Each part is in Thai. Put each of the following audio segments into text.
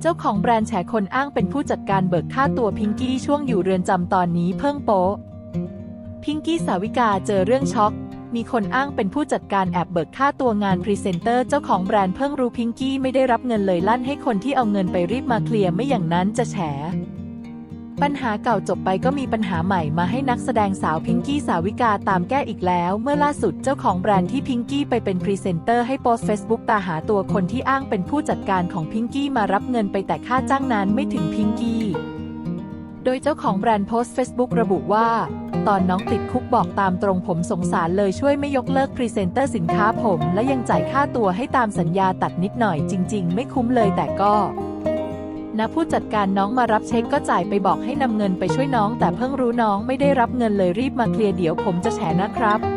เจ้าของแบรนด์แฉคนอ้างเป็นผู้จัดการเบิกค่าตัวพิงกี้ช่วงอยู่เรือนจำตอนนี้เพิ่งโป๊ะพิงกี้สาวิกาเจอเรื่องช็อก มีคนอ้างเป็นผู้จัดการแอบเบิกค่าตัวงานพรีเซนเตอร์เจ้าของแบรนด์เพิ่งรู้พิงกี้ไม่ได้รับเงินเลยลั่นให้คนที่เอาเงินไปรีบมาเคลียร์ไม่อย่างนั้นจะแฉ ปัญหาเก่าจบไปก็มีปัญหาใหม่มาให้นักแสดงสาวพิงกี้สาวิกาตามแก้อีกแล้ว เมื่อล่าสุดเจ้าของแบรนด์ที่พิงกี้ไปเป็นพรีเซนเตอร์ให้โพสเฟซบุ๊กตาหาตัวคนที่อ้างเป็นผู้จัดการของพิงกี้มารับเงินไปแต่ค่าจ้างนั้นไม่ถึงพิงกี้ โดยเจ้าของแบรนด์โพสเฟซบุ๊กระบุว่า ตอนน้องติดคุกบอกตามตรงผมสงสารเลยช่วยไม่ยกเลิกพรีเซนเตอร์สินค้าผม และยังจ่ายค่าตัวให้ตามสัญญาตัดนิดหน่อยจริง ๆ ไม่คุ้มเลยแต่ก็ นะผู้จัดการน้องมารับเช็คก็จ่ายไปบอกให้นำเงินไปช่วยน้อง แต่เพิ่งรู้น้องไม่ได้รับเงินเลยรีบมาเคลียร์เดี๋ยวผมจะแฉนะครับ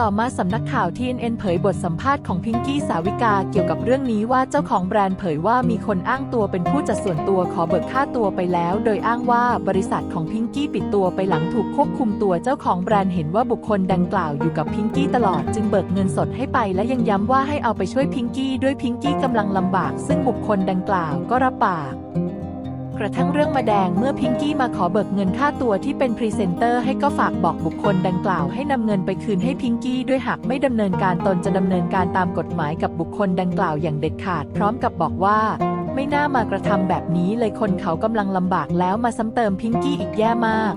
ต่อมาสำนักข่าว TNN เผยบทสัมภาษณ์ของพิงกี้สาวิกาเกี่ยวกับเรื่องนี้ว่าเจ้าของแบรนด์เผยว่ามีคนอ้างตัวเป็นผู้จัดส่วนตัวขอเบิกค่าตัวไปแล้ว โดยอ้างว่าบริษัทของพิงกี้ปิดตัวไปหลังถูกควบคุมตัวเจ้าของแบรนด์เห็นว่าบุคคลดังกล่าวอยู่กับพิงกี้ตลอดจึงเบิกเงินสดให้ไปและยังย้ำว่าให้เอาไปช่วยพิงกี้ด้วยพิงกี้กำลังลำบาก ซึ่งบุคคลดังกล่าวก็รับปาก กระทั่งเรื่องมาแดงเมื่อพิงกี้มาขอเบิกเงินค่าตัวที่เป็นพรีเซนเตอร์ให้ก็ฝากบอกบุคคลดังกล่าวให้นำเงินไปคืนให้พิงกี้ด้วยหากไม่ดำเนินการตนจะดำเนินการตามกฎหมายกับบุคคลดังกล่าวอย่างเด็ดขาด พร้อมกับบอกว่า ไม่น่ามากระทำแบบนี้เลยคนเขากำลังลำบากแล้วมาซ้ำเติมพิงกี้อีกแย่มาก